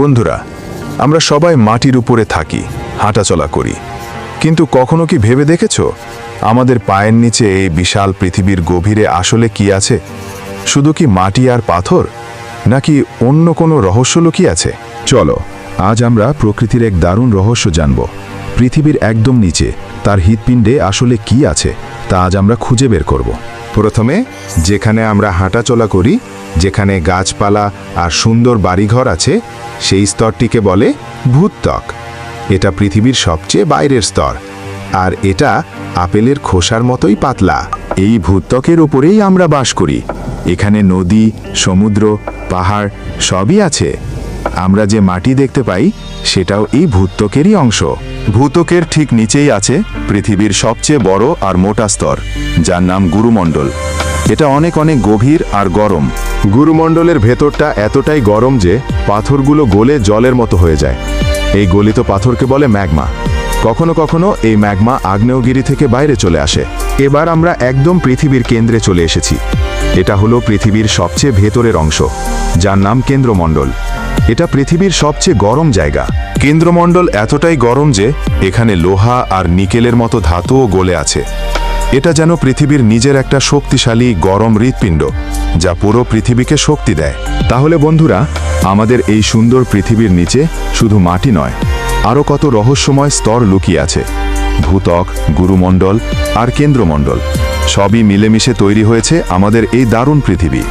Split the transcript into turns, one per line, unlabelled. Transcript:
বন্ধুরা, আমরা সবাই মাটির উপরে থাকি, হাঁটাচলা করি। কিন্তু কখনো কি ভেবে দেখেছ? আমাদের পায়ের নিচে এই বিশাল পৃথিবীর গভীরে আসলে কি আছে? শুধু কি মাটি আর পাথর? নাকি অন্য কোনো রহস্য লুকিয়ে আছে? চলো, আজ আমরা প্রকৃতির এক দারুণ রহস্য জানব। পৃথিবীর একদম নিচে, তার হৃৎপিণ্ডে আসলে কি আছে, তা আজ আমরা খুঁজে বের করব।
প্রথমে, যেখানে আমরা হাঁটাচলা করি, যেখানে গাছপালা আর সুন্দর বাড়িঘর আছে, সেই স্তরটিকে বলে ভূত্বক। এটা পৃথিবীর সবচেয়ে বাইরের স্তর। আর এটা আপেলের খোসার মতোই পাতলা।
এই ভূত্বকের ওপরেই আমরা বাস করি। এখানে নদী, সমুদ্র, পাহাড় সবই আছে। আমরা যে মাটি দেখতে পাই, সেটাও এই ভূত্বকেরই অংশ। ভূত্বকের ঠিক নিচেই আছে পৃথিবীর সবচেয়ে বড় আর মোটা স্তর, যার নাম গুরুমণ্ডল। এটা অনেক অনেক গভীর আর গরম। গুরুমণ্ডলের ভেতরটা এতটাই গরম যে পাথরগুলো গলে জলের মতো হয়ে যায়। এই গলিত পাথরকে বলে ম্যাগমা। কখনো কখনো এই ম্যাগমা আগ্নেয়গিরি থেকে বাইরে চলে আসে। এবার আমরা একদম পৃথিবীর কেন্দ্রে চলে এসেছি। এটা হলো পৃথিবীর সবচেয়ে ভেতরের অংশ, যার নাম কেন্দ্রমণ্ডল। এটা পৃথিবীর সবচেয়ে গরম জায়গা। কেন্দ্রমণ্ডল এতটাই গরম যে, এখানে লোহা আর নিকেলের মতো ধাতুও গলে আছে। এটা যেন পৃথিবীর নিজের একটা শক্তিশালী গরম হৃৎপিণ্ড, যা পুরো পৃথিবীকে শক্তি দেয়। তাহলে বন্ধুরা, আমাদের এই সুন্দর পৃথিবীর নিচে শুধু মাটি নয়, আরও কত রহস্যময় স্তর লুকিয়ে আছে। ভূতক গুরুমণ্ডল আর কেন্দ্রমণ্ডল, সবই মিলেমিশে তৈরি হয়েছে আমাদের এই দারুণ পৃথিবী।